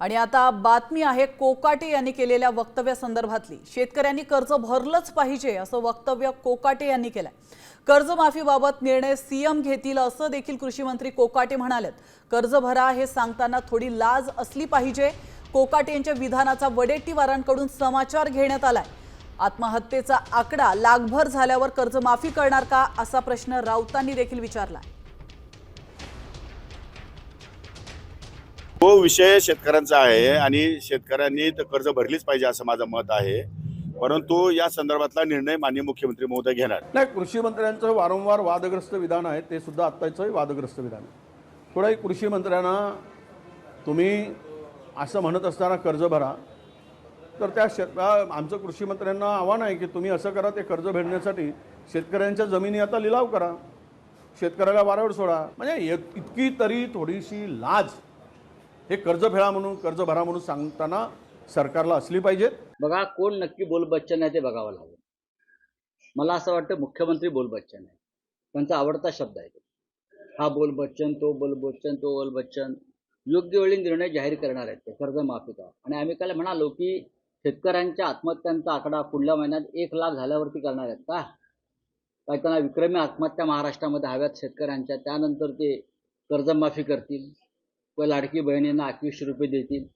आणि आता बातमी आहे कोकाटे यांनी केलेल्या वक्तव्यासंदर्भातली शेतकऱ्यांनी कर्ज भरलंच पाहिजे असं वक्तव्य कोकाटे यांनी केलंय. कर्जमाफीबाबत निर्णय सीएम घेतील असं देखील कृषी मंत्री कोकाटे म्हणालेत. कर्ज भरा हे सांगताना थोडी लाज असली पाहिजे. कोकाटे यांच्या विधानाचा वडेट्टीवारांकडून समाचार घेण्यात आलाय. आत्महत्येचा आकडा लाखभर झाल्यावर कर्जमाफी करणार का असा प्रश्न राऊतांनी देखील विचारला तो विषय शेतकऱ्यांचा आहे आणि शेतकऱ्यांनी तर कर्ज भरलीच पाहिजे असं माझं मत आहे. परंतु या संदर्भातला निर्णय माननीय मुख्यमंत्री महोदय घेणार. नाही कृषी मंत्र्यांचं वारंवार वादग्रस्त विधान आहे ते सुद्धा आत्ताचं वादग्रस्त विधान आहे. थोडंही कृषी मंत्र्यांना तुम्ही असं म्हणत असताना कर्ज भरा तर त्या शेत आमचं कृषी मंत्र्यांना आव्हान आहे की तुम्ही असं करा ते कर्ज भेटण्यासाठी शेतकऱ्यांच्या जमिनी आता लिलाव करा. शेतकऱ्याला वारंवार सोडा. म्हणजे इतकी तरी थोडीशी लाज हे कर्ज फेडा म्हणून कर्ज भरा म्हणून सांगताना सरकारला असली पाहिजेत बघा कोण नक्की बोल बच्चन आहे ते बघावं लागेल. मला असं वाटतं मुख्यमंत्री बोल बच्चन आहे. त्यांचा आवडता शब्द आहे हा बोल बच्चन तो बोल बच्चन तो बोल बच्चन. योग्य वेळी निर्णय जाहीर करणार आहेत ते कर्जमाफीचा आणि आम्ही काल म्हणालो की शेतकऱ्यांच्या आत्महत्यांचा आकडा पुढल्या महिन्यात एक लाख झाल्यावरती करणार आहेत का? काय त्यांना विक्रमी आत्महत्या महाराष्ट्रामध्ये हव्यात शेतकऱ्यांच्या त्यानंतर ते कर्जमाफी करतील? व लाडकी बहिणींना एकवीसशे रुपये देतील.